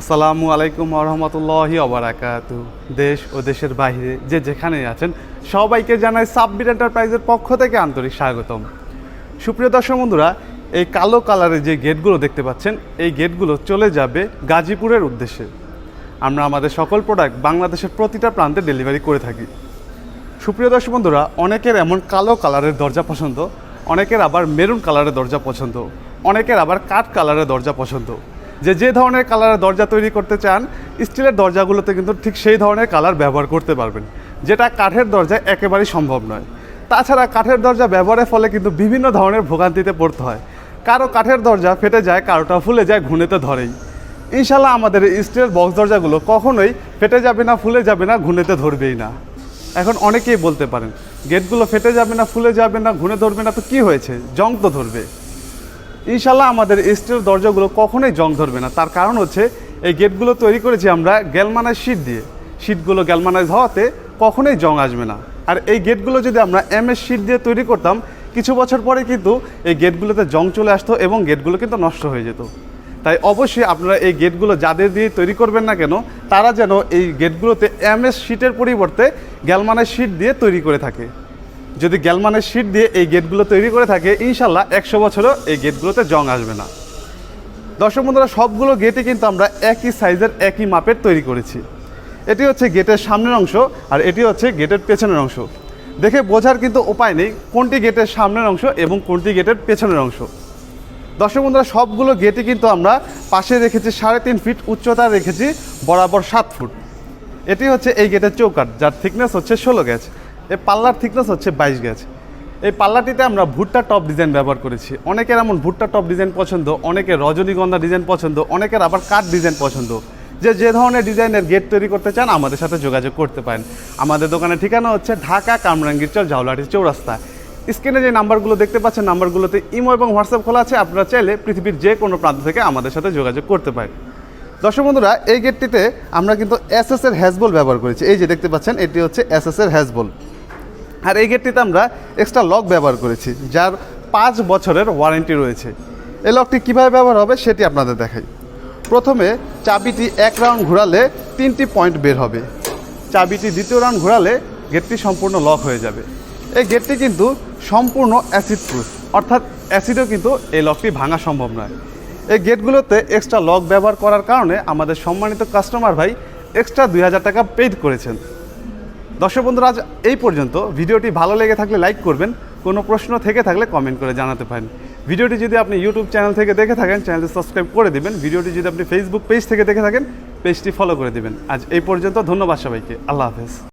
আসসালামু আলাইকুম রহমতুল্লাহি অবরাকাতু দেশ ও দেশের বাইরে যে যেখানে আছেন, সবাইকে জানাই সাবমিট এন্টারপ্রাইজের পক্ষ থেকে আন্তরিক স্বাগতম। সুপ্রিয় দর্শক বন্ধুরা, এই কালো কালারের যে গেটগুলো দেখতে পাচ্ছেন, এই গেটগুলো চলে যাবে গাজীপুরের উদ্দেশ্যে। আমরা আমাদের সকল প্রোডাক্ট বাংলাদেশের প্রতিটা প্রান্তে ডেলিভারি করে থাকি। সুপ্রিয় দর্শক বন্ধুরা, অনেকের এমন কালো কালারের দরজা পছন্দ, অনেকের আবার মেরুন কালারের দরজা পছন্দ, অনেকের আবার কাঠ কালারের দরজা পছন্দ। যে যে ধরনের কালারের দরজা তৈরি করতে চান, স্টিলের দরজাগুলোতে কিন্তু ঠিক সেই ধরনের কালার ব্যবহার করতে পারবেন, যেটা কাঠের দরজায় একেবারেই সম্ভব নয়। তাছাড়া কাঠের দরজা ব্যবহারের ফলে কিন্তু বিভিন্ন ধরনের ভোগান্তিতে পড়তে হয়। কারও কাঠের দরজা ফেটে যায়, কারোটা ফুলে যায় ঘুনেতে ধরেই। ইনশাল্লাহ আমাদের স্টিলের বক্স দরজাগুলো কখনোই ফেটে যাবে না, ফুলে যাবে না ঘুনেতে ধরবেই না। এখন অনেকেই বলতে পারেন, গেটগুলো ফেটে যাবে না, ফুলে যাবে না ঘুনে ধরবে না, তো কি হয়েছে? জং তো ধরবে। ইনশাল্লাহ আমাদের স্টিল দরজাগুলো কখনোই জং ধরবে না। তার কারণ হচ্ছে, এই গেটগুলো তৈরি করেছি আমরা গ্যালমানাইজ শীট দিয়ে। শীটগুলো গ্যালমানাইজ হওয়াতে কখনোই জং আসবে না। আর এই গেটগুলো যদি আমরা এম এস শীট দিয়ে তৈরি করতাম, কিছু বছর পরে কিন্তু এই গেটগুলোতে জং চলে আসতো এবং গেটগুলো কিন্তু নষ্ট হয়ে যেত। তাই অবশ্যই আপনারা এই গেটগুলো যাদের দিয়ে তৈরি করবেন না কেন, তারা যেন এই গেটগুলোতে এম এস শিটের পরিবর্তে গ্যালমানের শিট দিয়ে তৈরি করে থাকে। যদি গ্যালমানের শিট দিয়ে এই গেটগুলো তৈরি করে থাকে, ইনশাল্লাহ একশো বছরও এই গেটগুলোতে জং আসবে না। দর্শক বন্ধুরা, সবগুলো গেটই কিন্তু আমরা একই সাইজের, একই মাপের তৈরি করেছি। এটি হচ্ছে গেটের সামনের অংশ আর এটি হচ্ছে গেটের পেছনের অংশ। দেখে বোঝার কিন্তু উপায় নেই কোনটি গেটের সামনের অংশ এবং কোনটি গেটের পেছনের অংশ। দর্শক বন্ধুরা, সবগুলো গেটই কিন্তু আমরা পাশে রেখেছি সাড়ে তিন ফিট উচ্চতা রেখেছি বরাবর সাত ফুট। এটি হচ্ছে এই গেটের চৌকাট যার থিকনেস হচ্ছে ষোলো গ্যাজ এই পাল্লার থিকনেস হচ্ছে বাইশ গ্যাজ এই পাল্লাটিতে আমরা ভুট্টা টপ ডিজাইন ব্যবহার করেছি। অনেকের এমন ভুট্টা টপ ডিজাইন পছন্দ, অনেকের রজনীগন্ধা ডিজাইন পছন্দ, অনেকের আবার কাঠ ডিজাইন পছন্দ। যে যে ধরনের ডিজাইনের গেট তৈরি করতে চান, আমাদের সাথে যোগাযোগ করতে পারেন। আমাদের দোকানের ঠিকানা হচ্ছে ঢাকা কামরাঙ্গীর চর জাউলাটি চৌরাস্তা। স্ক্রিনে যে নাম্বারগুলো দেখতে পাচ্ছেন, নাম্বারগুলোতে ইমো এবং হোয়াটসঅ্যাপ খোলা আছে, আপনারা চাইলে পৃথিবীর যে কোনো প্রান্ত থেকে আমাদের সাথে যোগাযোগ করতে পারেন। দর্শক বন্ধুরা, এই গেটটিতে আমরা কিন্তু এস এর হ্যাজবল ব্যবহার করেছি। এই যে দেখতে পাচ্ছেন, এটি হচ্ছে এস এর হ্যাজবল আর এই গেটটিতে আমরা এক্সট্রা লক ব্যবহার করেছি, যার পাঁচ বছরের ওয়ারেন্টি রয়েছে। এই লকটি কীভাবে ব্যবহার হবে সেটি আপনাদের দেখাই। প্রথমে চাবিটি এক রাউন্ড ঘোরালে তিনটি পয়েন্ট বের হবে। চাবিটি দ্বিতীয় রাউন্ড ঘোরালে গেটটি সম্পূর্ণ লক হয়ে যাবে। এই গেটটি কিন্তু সম্পূর্ণ অ্যাসিড প্রুফ অর্থাৎ অ্যাসিডও কিন্তু এই লকটি ভাঙা সম্ভব নয়। এই গেটগুলোতে এক্সট্রা লক ব্যবহার করার কারণে আমাদের সম্মানিত কাস্টমার ভাই এক্সট্রা দুই হাজার টাকা পেইড করেছেন। দর্শক বন্ধুরা, আজ এই পর্যন্ত। ভিডিওটি ভালো লেগে থাকলে লাইক করবেন, কোনো প্রশ্ন থেকে থাকলে কমেন্ট করে জানাতে পারেন। ভিডিওটি যদি আপনি ইউটিউব চ্যানেল থেকে দেখে থাকেন চ্যানেলটি সাবস্ক্রাইব করে দিবেন। ভিডিওটি যদি আপনি ফেসবুক পেজ থেকে দেখে থাকেন পেজটি ফলো করে দিবেন। আজ এই পর্যন্ত, ধন্যবাদ সবাইকে। আল্লাহ হাফেজ।